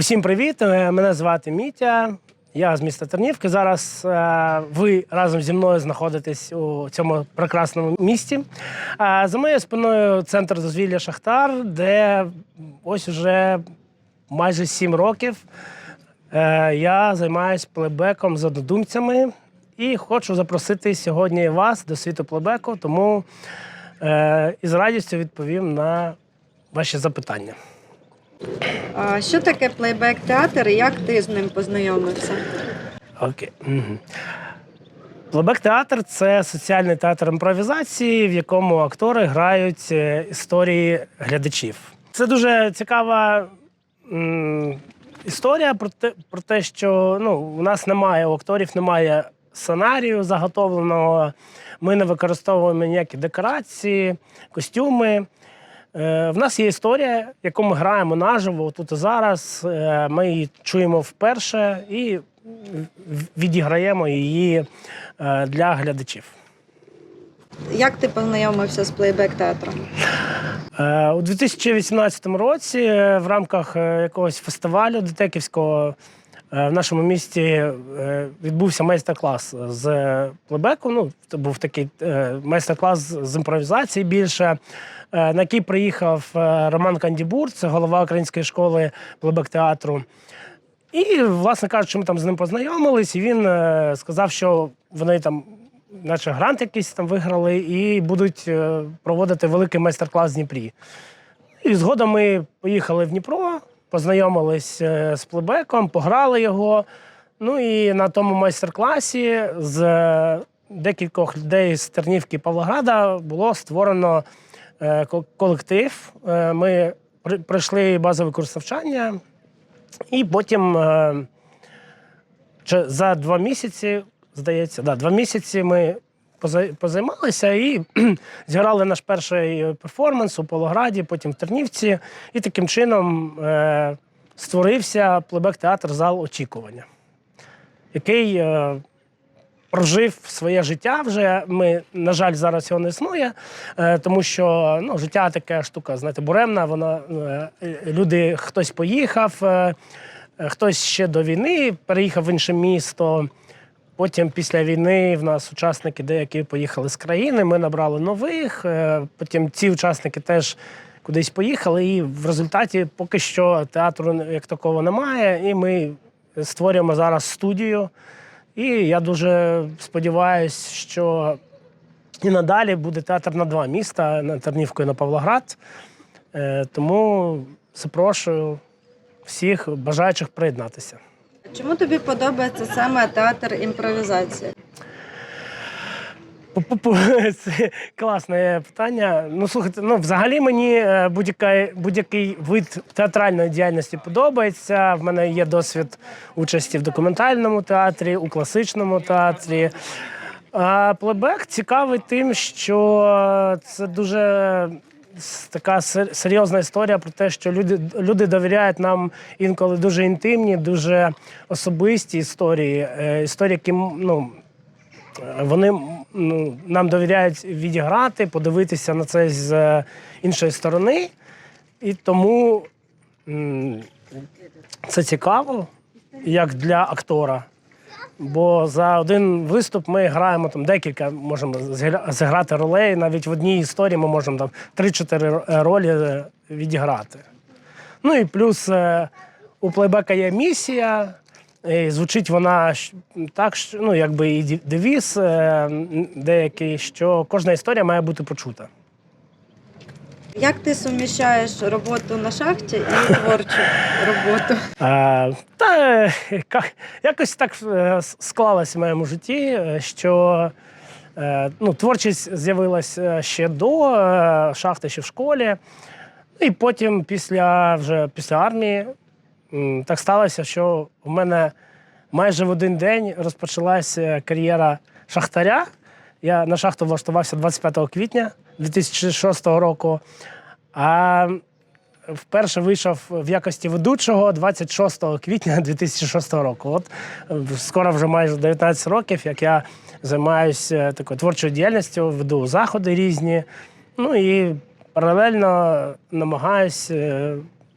Усім привіт! Е, Мене звати Мітя. Я з міста Тернівки. Зараз е, ви разом зі мною знаходитесь у цьому прекрасному місті. А за моєю спиною центр дозвілля Шахтар, де ось уже майже сім років е, я займаюся плейбеком з однодумцями і хочу запросити сьогодні вас до світу плейбеку, тому е, із радістю відповім на ваші запитання. Що таке плейбек-театр і як ти з ним познайомився? Окей. Угу. Плейбек-театр це соціальний театр імпровізації, в якому актори грають е, історії глядачів. Це дуже цікава м, історія про те, про те, що ну, у нас немає у акторів, немає сценарію заготовленого. Ми не використовуємо ніякі декорації, костюми. Е, В нас є історія, яку ми граємо наживо тут і зараз. Е, Ми її чуємо вперше і відіграємо її е, для глядачів. Як ти познайомився з плейбек-театром? Е, У 2018 році в рамках якогось фестивалю детеківського е, в нашому місті е, відбувся майстер-клас з плебеку. Ну, це був такий е, майстер-клас з імпровізації більше, е, на який приїхав е, Роман Кандібур, це голова української школи плебек-театру. І, власне кажучи, ми там з ним познайомились, і він е, сказав, що вони там, наче грант якийсь там виграли, і будуть е, проводити великий майстер-клас в Дніпрі. І згодом ми поїхали в Дніпро, познайомились е, з плебеком, пограли його. Ну і на тому майстер-класі з е, декількох людей з Тернівки Павлограда було створено е, колектив. Ми пройшли базовий курс. І потім за два місяці, здається, да, два місяці ми позаймалися і зіграли наш перший перформанс у Полограді, потім в Тернівці. І таким чином е, створився плебек-театр зал очікування, який е, прожив своє життя вже. Ми, на жаль, зараз його не існує, е, тому що ну, життя така штука, знаєте, буремна. Вона е, люди, хтось поїхав, е, е, хтось ще до війни переїхав в інше місто. Потім після війни в нас учасники деякі поїхали з країни. Ми набрали нових. е, Потім ці учасники теж кудись поїхали. І в результаті поки що театру як такого немає. І ми створюємо зараз студію. І я дуже сподіваюся, що і надалі буде театр на два міста на Тернівку і на Павлоград. Е, Тому запрошую всіх бажаючих приєднатися. Чому тобі подобається саме театр імпровізації? Це класне питання. Ну, слухайте, ну взагалі мені е, будь-яка, будь-який вид театральної діяльності подобається. В мене є досвід участі в документальному театрі, у класичному театрі. А плебек цікавий тим, що це дуже така серйозна історія про те, що люди, люди довіряють нам інколи дуже інтимні, дуже особисті історії. Е, Історії, які ну, вони ну, нам довіряють відіграти, подивитися на це з е, іншої сторони. І тому це цікаво, як для актора. Бо за один виступ ми граємо там декілька, можемо зіграти ролей. Навіть в одній історії ми можемо там 3-4 ролі е, відіграти. Ну і плюс е, у плейбека є місія. І звучить вона так, що, ну, якби і девіз е, деякий, що кожна історія має бути почута. Як ти суміщаєш роботу на шахті і творчу роботу? Е, та якось так е, склалось в моєму житті, е, що е, ну, творчість з'явилася ще до шахти, ще в школі. І потім, після, вже після армії, так сталося, що в мене майже в один день розпочалася кар'єра шахтаря. Я на шахту влаштувався 25 квітня 2006 року. А вперше вийшов в якості ведучого 26 квітня 2006 року. От е, скоро вже майже 19 років, як я займаюся такою творчою діяльністю, веду заходи різні. Ну і паралельно намагаюся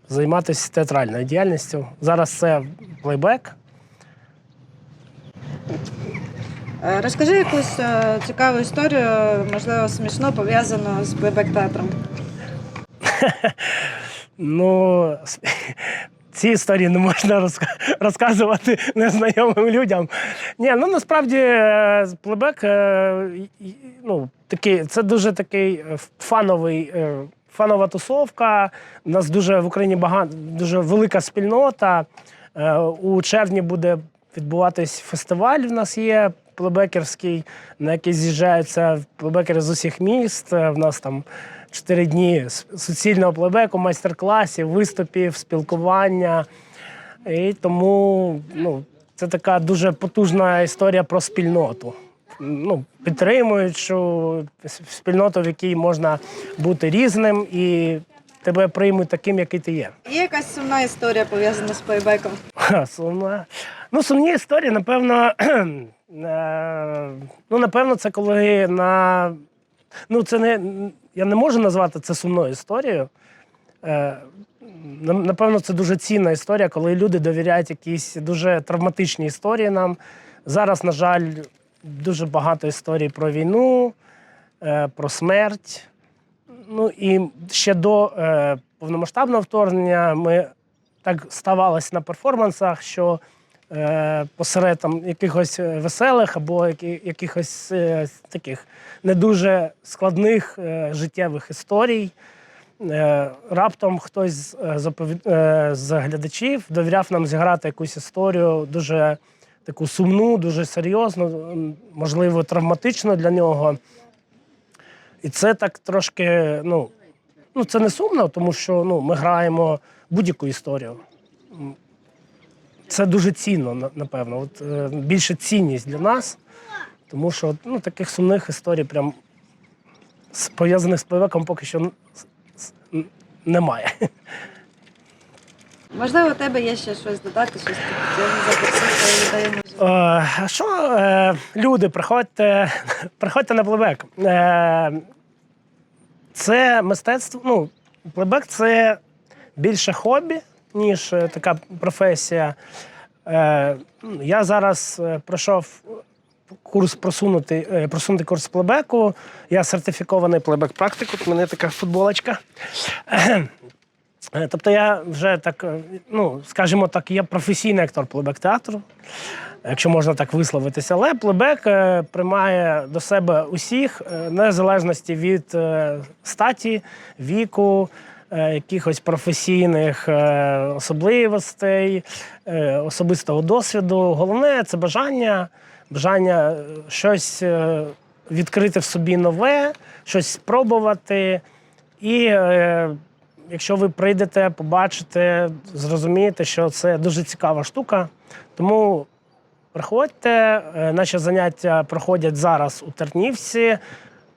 займатися театральною діяльністю. Зараз це плейбек. Е, Розкажи якусь е, цікаву історію, можливо, смішно пов'язану з плейбек-театром. Ну, ці історії не можна розказувати незнайомим людям. Ні, ну насправді е, плебек е, ну, такий, це дуже такий е, фановий. е, Фанова тусовка. У нас дуже в Україні багато, дуже велика спільнота. Е, У червні буде відбуватись фестиваль. В нас є плебекерський, на який з'їжджаються плебекери з усіх міст. Е, В нас там чотири дні суцільного плебеку, майстер-класів, виступів, спілкування. І тому ну, це така дуже потужна історія про спільноту. Ну, підтримуючу спільноту, в якій можна бути різним і тебе приймуть таким, який ти є. Є якась сумна історія пов'язана з плейбеком. Ха, Сумна. Ну, сумні історії, напевно. е, ну, напевно, це коли на. Ну, це не. Я не можу назвати це сумною історією. Е, Напевно, це дуже цінна історія, коли люди довіряють якісь дуже травматичні історії нам. Зараз, на жаль, дуже багато історій про війну, е, про смерть. Ну і ще до повномасштабного вторгнення ми так ставалося на перформансах, що посеред там якихось е, веселих або якихось е, таких не дуже складних е, життєвих історій. Е, раптом хтось з, е, е, глядачів довіряв нам зіграти якусь історію дуже таку сумну, дуже серйозну, можливо, травматичну для нього. І це так трошки, ну, ну це не сумно, тому що ну, ми граємо будь-яку історію. Це дуже цінно, напевно. От, е, більше цінність для нас, тому що от, ну, таких сумних історій, прям пов'язаних з пливеком, поки що немає. Можливо, у тебе є ще щось додати, щось запросити людей. А що, е, люди, приходьте, приходьте на плебек. Е, це мистецтво. Ну, плебек це більше хобі, ніж така професія. Е, ну, я зараз е, пройшов курс просунутий, е, просунутий курс плебеку. Я сертифікований плебек-практик. У мене така футболочка. Тобто я вже так, ну, скажімо так, я професійний актор плебек театру, якщо можна так висловитися. Але плебек приймає до себе усіх, незалежності від статі, віку, якихось професійних е, особливостей, е, особистого досвіду. Головне це бажання, бажання е, щось е, відкрити в собі нове, щось спробувати. І е, якщо ви прийдете, побачите, зрозумієте, що це дуже цікава штука. Тому приходьте. Е, Наші заняття проходять зараз у Тернівці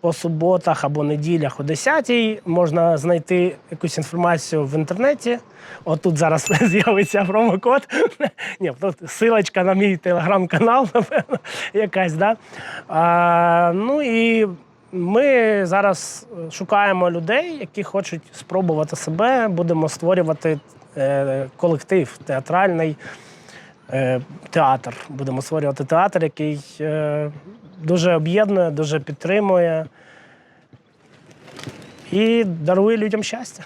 по суботах або неділях о 10-й. Можна знайти якусь інформацію в інтернеті. Отут зараз з'явиться промокод. Ні, тут силочка на мій телеграм-канал, напевно, якась, да? А, ну і ми зараз шукаємо людей, які хочуть спробувати себе. Будемо створювати е, колектив театральний театр. Будемо створювати театр, який е, дуже об'єднує, дуже підтримує і дарує людям щастя.